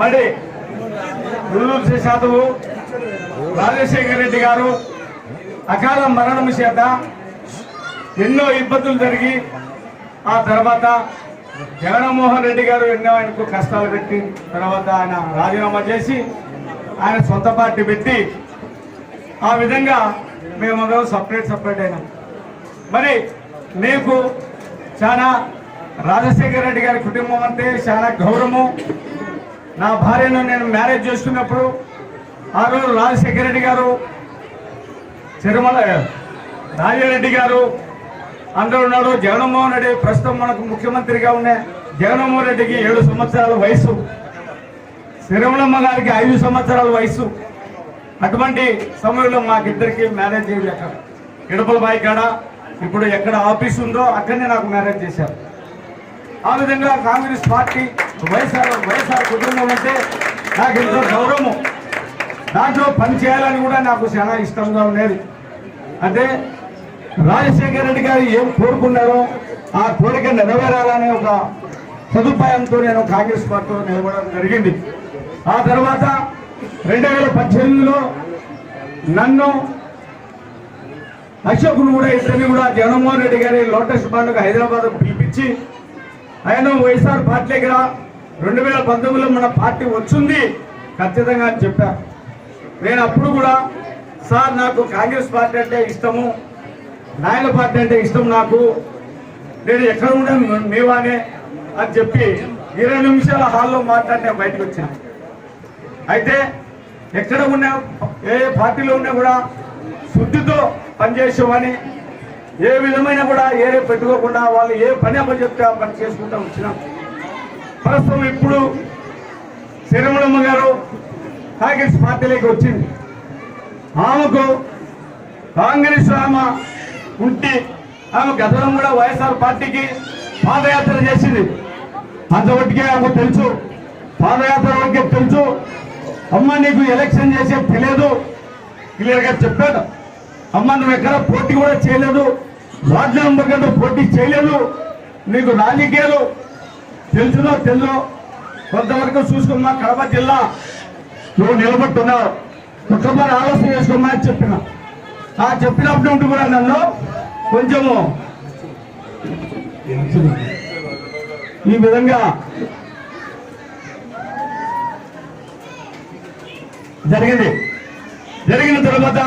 మరి గుల్లూరు శేషాదవు రాజశేఖర రెడ్డి గారు అకాల మరణం చేత ఎన్నో ఇబ్బందులు జరిగి ఆ తర్వాత జగన్మోహన్ రెడ్డి గారు ఎన్నో ఆయనకు కష్టాలు పెట్టి తర్వాత ఆయన రాజీనామా చేసి ఆయన సొంత పార్టీ పెట్టి ఆ విధంగా మేము సపరేట్ సపరేట్ అయినాం. మరి నీకు చాలా రాజశేఖర రెడ్డి గారి కుటుంబం అంటే చాలా గౌరవము. నా భార్యను నేను మ్యారేజ్ చేసుకున్నప్పుడు ఆ రోజు రాజశేఖర రెడ్డి గారు తిరుమల రాజారెడ్డి గారు అందరూ ఉన్నాడు జగన్మోహన్ రెడ్డి ప్రస్తుతం మనకు ముఖ్యమంత్రిగా ఉన్న జగన్మోహన్ రెడ్డికి ఏడు సంవత్సరాల వయసు. తిరుమలమ్మ గారికి ఐదు సంవత్సరాల వయసు. అటువంటి సమయంలో మాకిద్దరికి మ్యారేజ్ చేయలేక ఇడపల బాయి కాడ ఇప్పుడు ఎక్కడ ఆఫీస్ ఉందో అక్కడనే నాకు మ్యారేజ్ చేశారు. ఆ విధంగా కాంగ్రెస్ పార్టీ వైఎస్ఆర్ వైఎస్ఆర్ కుటుంబం అంటే నాకు ఎంతో గౌరవము. దాంట్లో పని చేయాలని కూడా నాకు చాలా ఇష్టంగా ఉండేది. అంటే రాజశేఖర రెడ్డి గారు ఏం కోరుకున్నారో ఆ కోరిక నెరవేరాలనే ఒక సదుపాయంతో నేను కాంగ్రెస్ పార్టీలో నిలబడడం జరిగింది. ఆ తర్వాత రెండు వేల పద్దెనిమిదిలో నన్ను అశోకును కూడా ఇద్దరిని కూడా జగన్మోహన్ రెడ్డి గారి లోటస్ పండుగ హైదరాబాద్ పిలిపించి ఆయన వైఎస్ఆర్ పార్టీ దగ్గర రెండు వేల పంతొమ్మిదిలో మన పార్టీ వచ్చింది ఖచ్చితంగా అని చెప్పారు నేను అప్పుడు కూడా సార్ నాకు కాంగ్రెస్ పార్టీ అంటే ఇష్టము నాయన పార్టీ అంటే ఇష్టం నాకు నేను ఎక్కడ ఉండే మేవానే అని చెప్పి ఇరవై నిమిషాల హాల్లో మాట్లాడి నేను బయటకు వచ్చాను. అయితే ఎక్కడ ఉన్నా ఏ పార్టీలో ఉన్నా కూడా శుద్ధితో పనిచేసేవని ఏ విధమైన కూడా ఏరే పెట్టుకోకుండా వాళ్ళు ఏ పని అప్ప చెప్తే ఆ పని చేసుకుంటా వచ్చినాం. ప్రస్తుతం ఇప్పుడు శ్రీరమణమ్మ గారు కాంగ్రెస్ పార్టీలోకి వచ్చింది. ఆమెకు కాంగ్రెస్ ఆమె ఉంటే ఆమె గతంలో కూడా వైఎస్ఆర్ పార్టీకి పాదయాత్ర చేసింది. అంతవరకే ఆమెకు తెలుసు. పాదయాత్ర వరకే తెలుసు. అమ్మ నీకు ఎలక్షన్ చేసే తెలియదు. క్లియర్గా అమ్మ నువ్వు ఎక్కడ పోటీ కూడా చేయలేదు. వార్డు నెంబర్ కంటే పోటీ చేయలేదు. నీకు రాజకీయాలు తెలుసులో తెలుసు కొంతవరకు చూసుకున్నా కడప జిల్లా నువ్వు నిలబడుతున్నావు. ఒక్కసారి ఆలోచన చేసుకోమా అని చెప్పిన. ఆ చెప్పినప్పుడు కూడా నన్ను కొంచెము ఈ విధంగా జరిగింది. జరిగిన తర్వాత